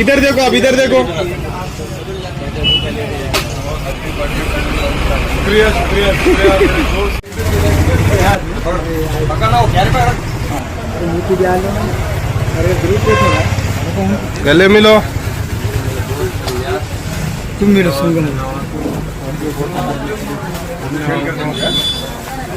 इधर देखो अब इधर देखो। शुक्रिया शुक्रिया गले मिलो। तुम मेरे संग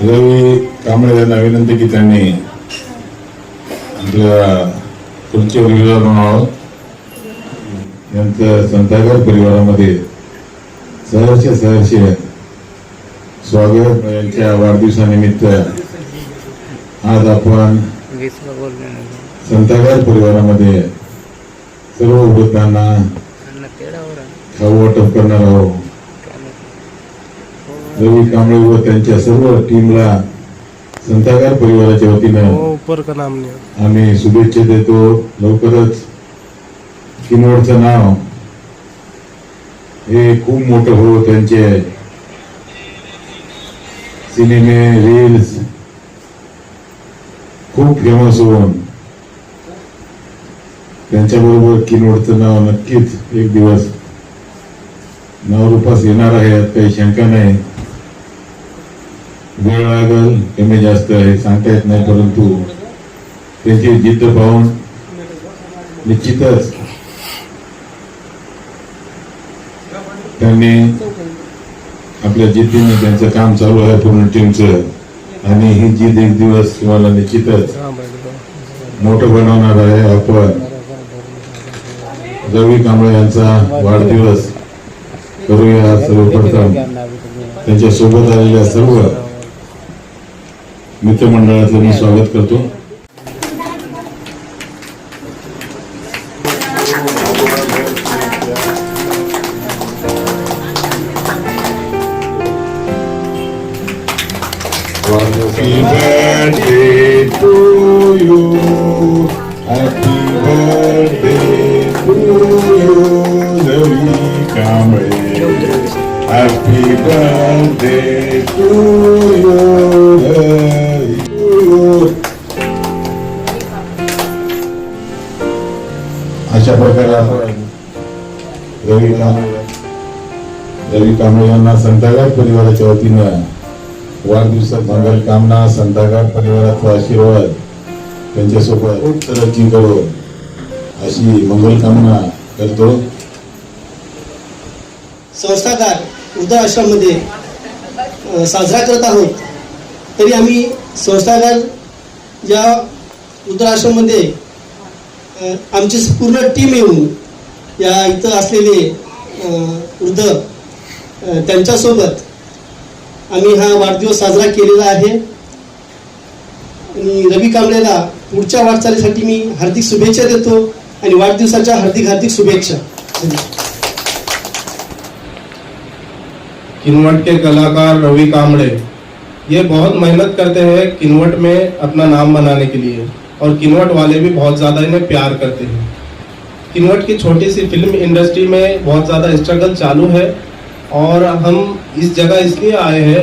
रवी कांबळे यांना विनंती की त्यांनी आपल्या खुर्चीवर विचार म्हणावं यांचं संतागर परिवारामध्ये सहर्ष सहर्ष स्वागत यांच्या वाढदिवसानिमित्त आज आपण संतागार परिवारामध्ये सर्व वृद्धांना खाऊ वाटप करणार आहोत. रवी कांबळे व त्यांच्या सर्व टीमला संतागार परिवाराच्या वतीनं नहीं आम्ही शुभेच्छा देतो. लवकरच किनवडचं नाव हे खूप मोठं हो त्यांचे सिनेमे रील्स खूप फेमस होऊन त्यांच्याबरोबर किनवडचं नाव नक्कीच एक दिवस नावरूपास येणार आहे. यात काही शंका नाही. वेळ लागल कमी जास्त आहे सांगता येत नाही परंतु त्याची जिद्द पाहून निश्चितच त्यांनी आपल्या जिद्दीने त्यांचं काम चालू आहे पूर्ण टीमचं आणि ही जिद्द एक दिवस तुम्हाला निश्चितच मोठं बनवणार आहे आपण. रवी कांबळे यांचा वाढदिवस करूया सर्वप्रथम. त्यांच्यासोबत आलेल्या सर्व मित्रमंडळाचं मी स्वागत करतो Happy birthday to you. Happy birthday to you, Ravi Kamre. Happy birthday to you, अशा प्रकारे आपण रवी कांबळे रवी यांना संतागार परिवाराच्या वतीनं वाढदिवसात मंगल कामना संतागार परिवाराचा आशीर्वाद त्यांच्यासोबत खूप तरक्की करो अशी मंगल कामना करतो. संस्थाकार वृद्धाश्रममध्ये आश्रममध्ये साजरा करत आहोत. तरी आम्ही संस्थाकार या वृद्धाश्रममध्ये अ, आमची पूर्ण टीम येऊन या इथं असलेले वृद्ध त्यांच्यासोबत आम्ही हा वाढदिवस साजरा केलेला आहे. आणि रवी कांबळेला पुढच्या वाटचालीसाठी मी हार्दिक शुभेच्छा देतो आणि वाढदिवसाच्या हार्दिक हार्दिक शुभेच्छा. किनवट के कलाकार रवि कामड़े ये बहुत मेहनत करते हैं किनवट में अपना नाम बनाने के लिए। और किनवट वाले भी बहुत ज़्यादा इन्हें प्यार करते हैं। किनवट की छोटी सी फ़िल्म इंडस्ट्री में बहुत ज़्यादा स्ट्रगल चालू है और हम इस जगह इसलिए आए हैं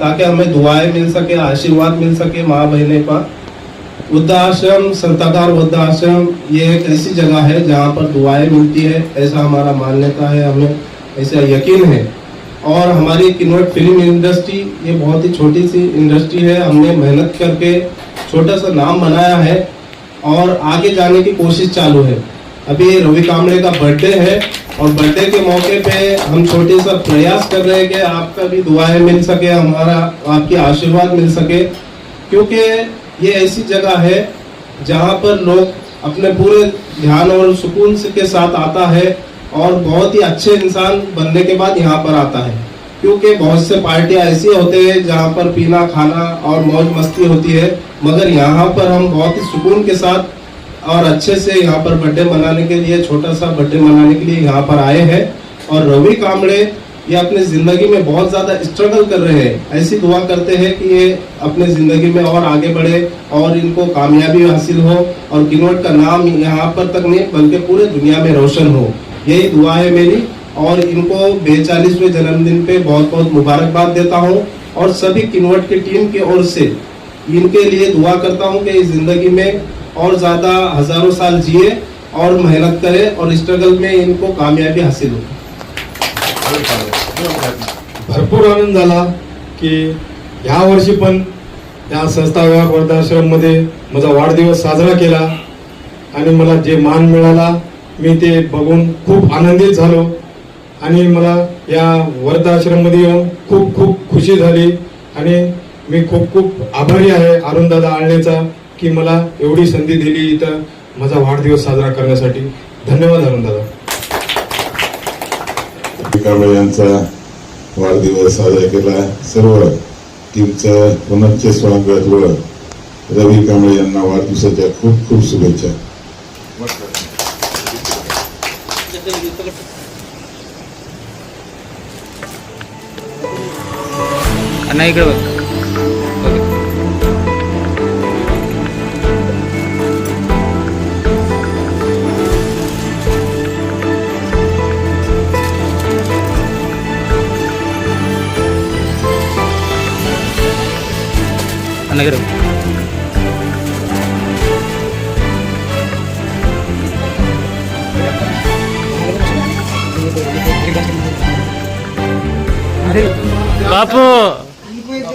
ताकि हमें दुआएँ मिल सके, आशीर्वाद मिल सके माँ बहने का। वृद्धाश्रम संताकार वृद्धाश्रम, ये एक ऐसी जगह है जहाँ पर दुआएँ मिलती है। ऐसा हमारा मान्यता है, हमें ऐसा यकीन है। और हमारी किनवट फ़िल्म इंडस्ट्री ये बहुत ही छोटी सी इंडस्ट्री है। हमने मेहनत करके छोटा सा नाम बनाया है और आगे जाने की कोशिश चालू है। अभी रवि कामड़े का बर्थडे है और बर्थडे के मौके पे हम छोटे सा प्रयास कर रहे हैं कि आपका भी दुआएँ मिल सके, हमारा, आपकी आशीर्वाद मिल सके, क्योंकि ये ऐसी जगह है जहाँ पर लोग अपने पूरे ध्यान और सुकून के साथ आता है और बहुत ही अच्छे इंसान बनने के बाद यहाँ पर आता है। क्योंकि बहुत से पार्टियाँ ऐसी होते हैं जहाँ पर पीना, खाना और मौज मस्ती होती है, मगर यहाँ पर हम बहुत ही सुकून के साथ और अच्छे से यहाँ पर बर्थडे मनाने के लिए, छोटा सा बर्थडे मनाने के लिए यहाँ पर आए हैं। और रवि कामड़े ये अपनी ज़िंदगी में बहुत ज़्यादा स्ट्रगल कर रहे हैं। ऐसी दुआ करते हैं कि ये अपने ज़िंदगी में और आगे बढ़े और इनको कामयाबी हासिल हो और किन्वट का नाम यहाँ पर तक नहीं, बल्कि पूरे दुनिया में रोशन हो। यही दुआ है मेरी। और इनको बेचालीसवें जन्मदिन पे बहुत बहुत मुबारकबाद देता हूँ और सभी किनवट की टीम की ओर से इनके लिए दुआ करता हूँ कि इस जिंदगी में और ज्यादा हजारों साल जिए और मेहनत करे और स्ट्रगल में इनको कामयाबी हासिल हो। भरपूर आनंद झाला की ह्या वर्षी पण या संस्था विभाग वृद्धाश्रममध्ये माझा वाढदिवस साजरा केला आणि मला जे मान मिळाला मी ते बघून खूप आनंदित झालो. आणि मला या वृद्धाश्रममध्ये येऊन खूप खूप खुशी झाली. आणि मी खूप खूप आभारी आहे अरुणदादा आळणेचा की मला एवढी संधी दिली इथं माझा वाढदिवस साजरा करण्यासाठी. धन्यवाद अरुणदादा. कांबळे यांचा वाढदिवस साजरा केला. सर्व टीमचं पुनश्च स्वागत व रवी कांबळे यांना वाढदिवसाच्या खूप खूप शुभेच्छा. अण्णा इकडे बघ बघ.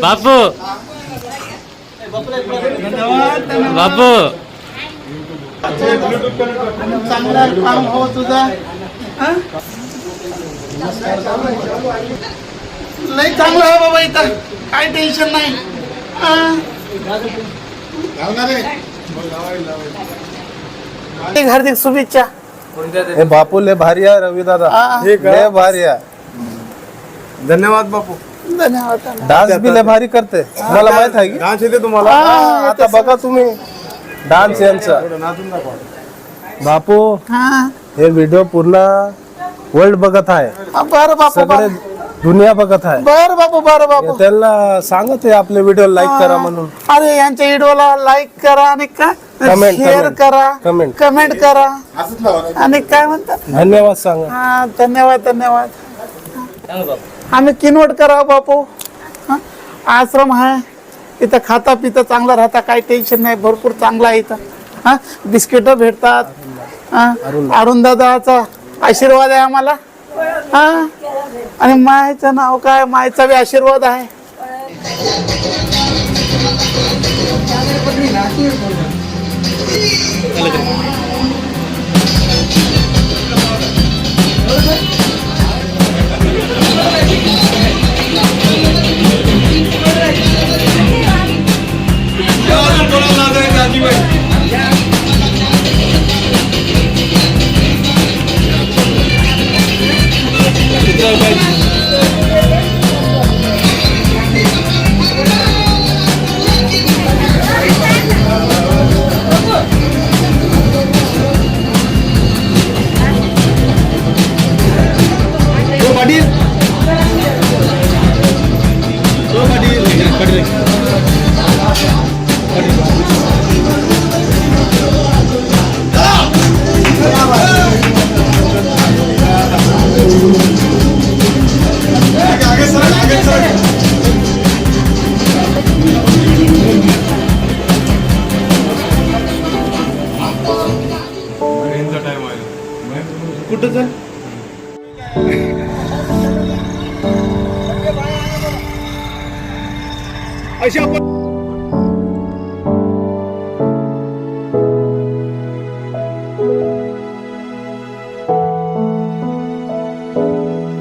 बापू. बापू. बापू चांगला काम हो तुझा? लय चांगलं आहे बाबा इथं. काय टेन्शन नाही? हार्दिक हार्दिक शुभेच्छा. हे बापू लय भारी आहे रवी दादा. हा. लय भारी आहे. धन्यवाद बापू. डान्स बी लय भारी करते. मला माहीत आहे की? डान्स येते तुम्हाला. हा, आता बघा तुम्ही. डान्स यांचा. बापू हा. हे व्हिडिओ पूर्ण वर्ल्ड बघत आहे. बरं बापू सगळे बरं दुनिया बघत आहे. बरं बापू बरं बापू. त्यांना सांगत आहे आपले व्हिडिओ लाईक करा म्हणून. अरे यांच्या व्हिडिओला लाईक करा आणि काय Comment, शेअर comment, करा. comment. कमेंट करा. आणि काय म्हणतात धन्यवाद सांगा. हा धन्यवाद धन्यवाद. आम्ही किनवट करा बापू. हां? आश्रम आहे. इथं खाता पिता चांगलं राहता काही टेन्शन नाही भरपूर चांगलं आहे इथं. हां? बिस्किटं भेटतात. हं? आशीर्वाद आहे आम्हाला. हां? आणि मायचं नाव काय? मायचा बी आशीर्वाद आहे. आहे? अशा